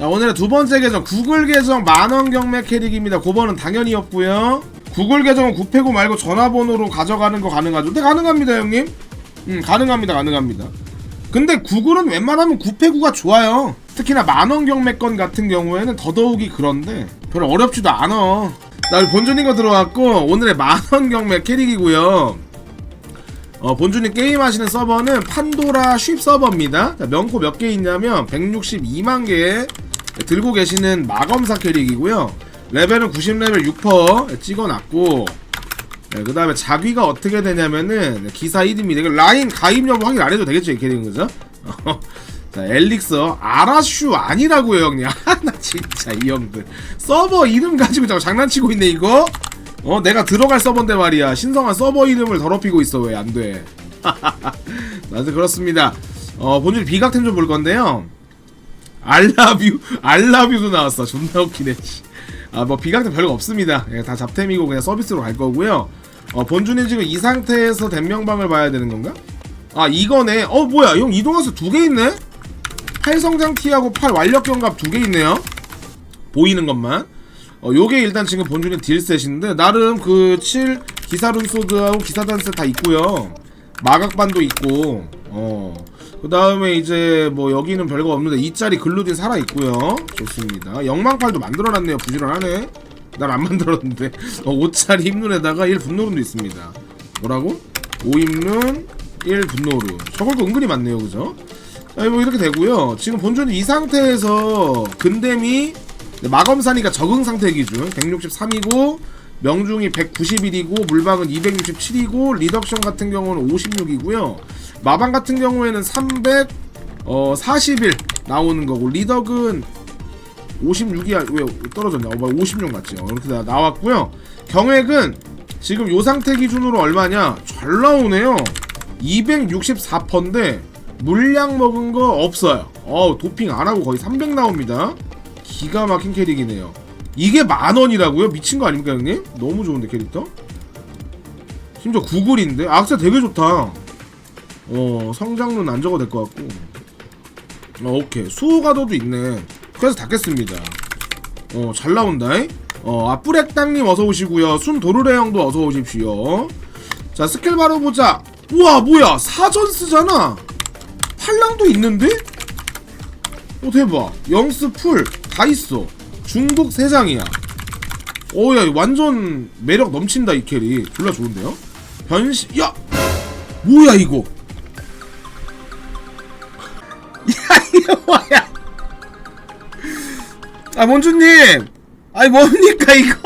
자, 오늘의 두 번째 계정 구글 계정 만원 경매 캐릭입니다. 그번은 당연히 없고요. 구글 계정은 구패고 말고 전화번호로 가져가는 거 가능하죠? 네 가능합니다 형님. 음 가능합니다 가능합니다. 근데 구글은 웬만하면 구패구가 좋아요. 특히나 만원 경매권 같은 경우에는 더더욱이 그런데 별로 어렵지도 않아. 나 본주님 거 들어왔고 오늘의 만원 경매 캐릭이고요. 어, 본주님 게임하시는 서버는 판도라 쉽 서버입니다. 자, 명코 몇 개 있냐면 162만 개 들고 계시는 마검사 캐릭이고요. 레벨은 90레벨 6% 찍어놨고 네, 그 다음에 자귀가 어떻게 되냐면은 기사 1입니다. 이거 라인 가입 여부 확인 안 해도 되겠죠, 이 캐릭은 그죠? 자, 엘릭서 아라슈 아니라고요, 형님. 아, 나 진짜 이 형들 서버 이름 가지고 자꾸 장난치고 있네 이거. 어, 내가 들어갈 서버인데 말이야. 신성한 서버 이름을 더럽히고 있어 왜 안 돼? 나도 그렇습니다. 어, 본질 비각템 좀 볼 건데요. 알라뷰, 알라뷰도 나왔어. 존나 웃기네. 씨. 아, 뭐 비각템 별거 없습니다. 예, 다 잡템이고 그냥 서비스로 갈 거고요. 어, 본주님 지금 이 상태에서 댐명방을 봐야 되는 건가? 아, 이거네. 어, 뭐야? 형 이동화수 두 개 있네? 팔 성장 티하고 팔 완력 경갑 두 개 있네요. 보이는 것만. 어, 요게 일단 지금 본주는 딜셋인데 나름 그 7 기사룬 소드하고 기사단셋 다 있고요. 마각반도 있고. 어. 그 다음에 이제 뭐 여기는 별거 없는데 이 짜리 글루딘 살아 있고요. 좋습니다. 영망팔도 만들어 놨네요. 부지런하네. 난 안 만들었는데. 어, 5짜리 힘눈에다가 1 분노룬도 있습니다. 뭐라고? 5 힘눈 1 분노룬. 저걸 거 은근히 많네요. 그죠? 아, 뭐 이렇게 되고요. 지금 본주는 이 상태에서 근댐이 네, 마검산이가 적응 상태 기준 163이고 명중이 191이고 물방은 267이고 리덕션 같은 경우는 56이고요. 마방 같은 경우에는 300 어, 41 나오는 거고 리덕은 56이야 왜 떨어졌냐? 어, 56 맞지? 어, 이렇게 나, 나왔고요. 경액은 지금 요 상태 기준으로 얼마냐? 잘 나오네요. 264%인데 물량 먹은 거 없어요. 어 도핑 안 하고 거의 300 나옵니다. 기가 막힌 캐릭이네요. 이게 만 원이라고요? 미친 거 아닙니까 형님? 너무 좋은데 캐릭터? 심지어 구글인데 악세 되게 좋다. 어 성장론 안 적어도 될 것 같고. 어 오케이 수호가도도 있네. 그래서 닫겠습니다. 어잘 나온다. 어 아뿌렉땅님 어서 오시고요. 순도르레 형도 어서 오십시오. 자 스킬 바로 보자. 우와 뭐야 사전 쓰잖아. 팔랑도 있는데? 오 대박 영스 풀 다 있어 중복 3장이야 오야 완전 매력 넘친다 이 캐리 졸라 좋은데요 변신 야 뭐야 이거 야 이거 뭐야? 아 mon주님! 아니 뭡니까 이거?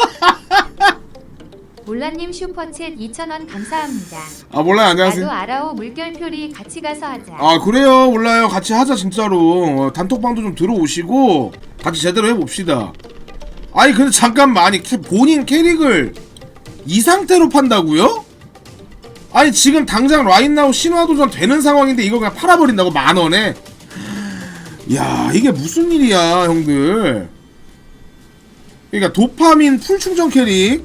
몰라님 슈퍼챗 2,000원 감사합니다. 아 몰라요. 안녕하세요. 나도 알아오 물결표리 같이 가서 하자. 아 그래요. 몰라요. 같이 하자 진짜로. 어, 단톡방도 좀 들어오시고 같이 제대로 해봅시다. 아니 근데 잠깐만. 아니 캐- 본인 캐릭을 이 상태로 판다고요? 아니 지금 당장 라인나우 신화도전 되는 상황인데 이거 그냥 팔아버린다고 만 원에 야 이게 무슨 일이야 형들 그러니까 도파민 풀충전 캐릭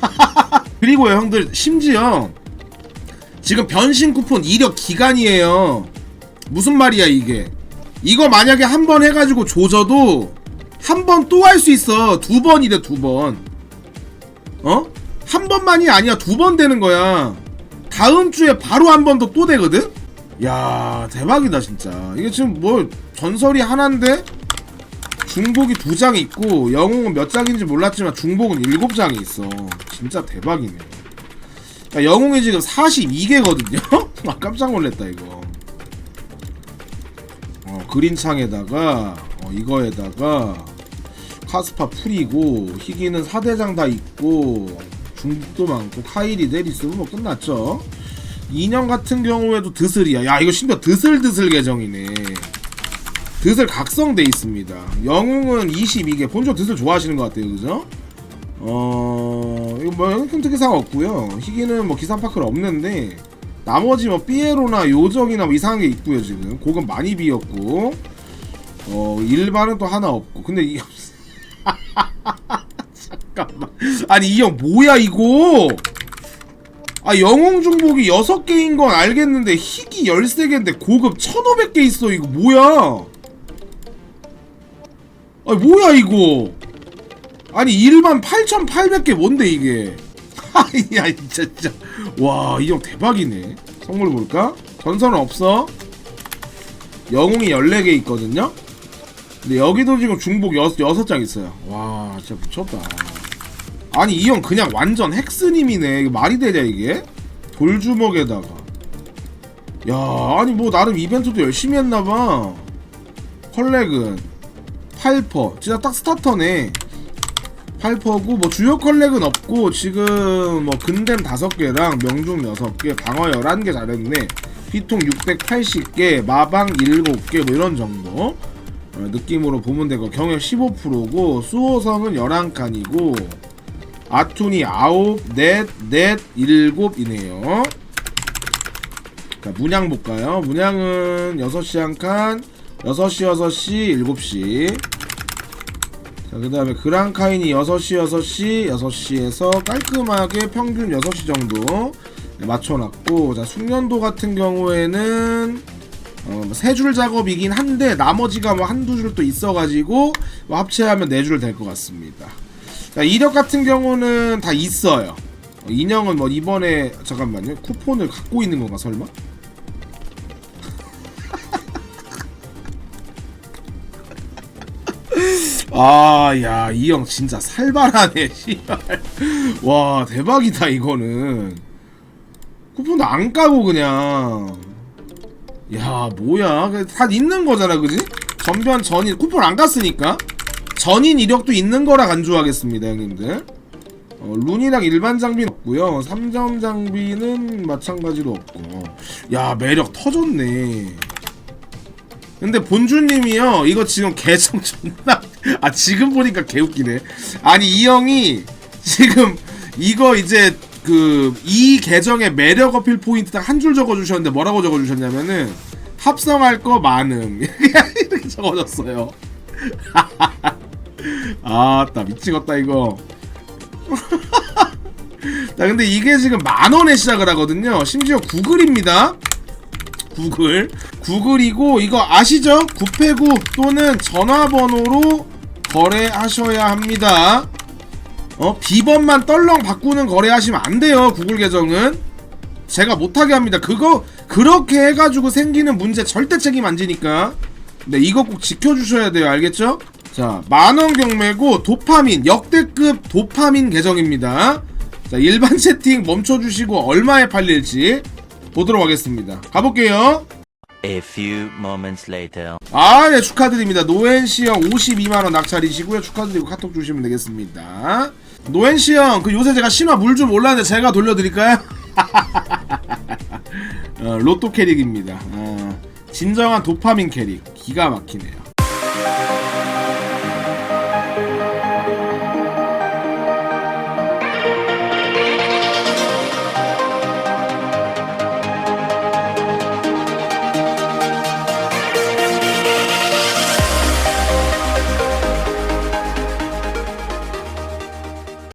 그리고요 형들 심지어 지금 변신 쿠폰 이력 기간이에요. 무슨 말이야 이게? 이거 만약에 한 번 해가지고 조져도 한 번 또 할 수 있어. 두 번이래 두 번. 어? 한 번만이 아니야 두 번 되는 거야. 다음 주에 바로 한 번 더 또 되거든? 야 대박이다 진짜. 이게 지금 뭐 전설이 하나인데 중복이 두 장 있고 영웅은 몇 장인지 몰랐지만 중복은 일곱 장이 있어. 진짜 대박이네. 야, 영웅이 지금 42개거든요? 아, 깜짝 놀랐다, 이거. 어, 그린창에다가, 어, 이거에다가, 카스파 풀이고, 희귀는 4대장 다 있고, 중국도 많고, 카이리, 데리스는 뭐 끝났죠? 인형 같은 경우에도 드슬이야. 야, 이거 심지어 드슬 드슬 계정이네. 드슬 각성돼 있습니다. 영웅은 22개. 본조 드슬 좋아하시는 것 같아요, 그죠? 어 이거 뭐큰 특이사항 없고요. 희귀는 뭐 기상파크는 없는데 나머지 뭐 삐에로나 요정이나 뭐 이상한 게 있고요 지금 고급 많이 비었고 어 일반은 또 하나 없고 근데 이 잠깐만 아니 이 형 뭐야 이거 아 영웅 중복이 6개인 건 알겠는데 희귀 13개인데 고급 1500개 있어 이거 뭐야? 아 뭐야 이거? 아니 1만 8,800개 뭔데 이게? 야 진짜 진짜. 와이 형 대박이네. 선물 볼까? 전설은 없어? 영웅이 14개 있거든요? 근데 여기도 지금 중복 6, 6장 있어요. 와 진짜 미쳤다 아니 이 형 그냥 완전 헥스님이네. 이게 말이 되냐 이게? 돌주먹에다가. 야 아니 뭐 나름 이벤트도 열심히 했나봐. 컬렉은. 8퍼. 진짜 딱 스타터네. 8퍼고 뭐 주요 컬렉은 없고 지금 뭐 근댐 5개랑 명중 6개 방어 11개 잘했네. 피통 680개 마방 7개 뭐 이런 정도. 어, 느낌으로 보면 되고 경력 15%고 수호성은 11칸이고 아툰이 9, 넷, 넷, 7이네요. 자 문양 볼까요? 문양은 6시 한 칸, 6시 6시 7시. 자, 그 다음에 그랑카인이 6시 6시 6시에서 깔끔하게 평균 6시 정도 네, 맞춰놨고 자 숙련도 같은 경우에는 어, 세줄 작업이긴 한데 나머지가 뭐 한두 줄 또 있어가지고 뭐 합체하면 네 줄 될 것 같습니다 자 이력 같은 경우는 다 있어요 어, 인형은 뭐 이번에 잠깐만요 쿠폰을 갖고 있는 건가 설마? 아, 야, 이 형 진짜 살벌하네, 씨발. 와, 대박이다, 이거는. 쿠폰도 안 까고 그냥. 야, 뭐야. 그다 있는 거잖아, 그지? 전변 전인, 쿠폰 안 깠으니까. 전인 이력도 있는 거라 간주하겠습니다, 형님들. 어, 룬이랑 일반 장비는 없고요. 3점 장비는 마찬가지로 없고. 야, 매력 터졌네. 근데 본주님이요 이거 지금 계정 존나 아 지금 보니까 개웃기네 아니 이 형이 지금 이거 이제 그 이 계정의 매력 어필 포인트 딱 한 줄 적어주셨는데 뭐라고 적어주셨냐면은 합성할 거 많음 이렇게 적어줬어요 아따 미치겠다 이거. 자 근데 이게 지금 만원에 시작을 하거든요. 심지어 구글입니다. 구글. 구글이고 이거 아시죠? 989 또는 전화번호로 거래하셔야 합니다. 어 비번만 떨렁 바꾸는 거래하시면 안 돼요 구글 계정은. 제가 못하게 합니다. 그거 그렇게 해가지고 생기는 문제 절대 책임 안 지니까. 네 이거 꼭 지켜주셔야 돼요. 알겠죠? 자 만원 경매고 도파민 역대급 도파민 계정입니다 자 일반 채팅 멈춰주시고 얼마에 팔릴지 보도록 하겠습니다. 가볼게요. A few moments later. 아, 네, 축하드립니다. 노엔씨 형 52만원 낙찰이시고요. 축하드리고 카톡 주시면 되겠습니다. 노엔씨 형, 그 요새 제가 신화 물 좀 올랐는데 제가 돌려드릴까요? 어, 로또 캐릭입니다. 어, 진정한 도파민 캐릭. 기가 막히네요.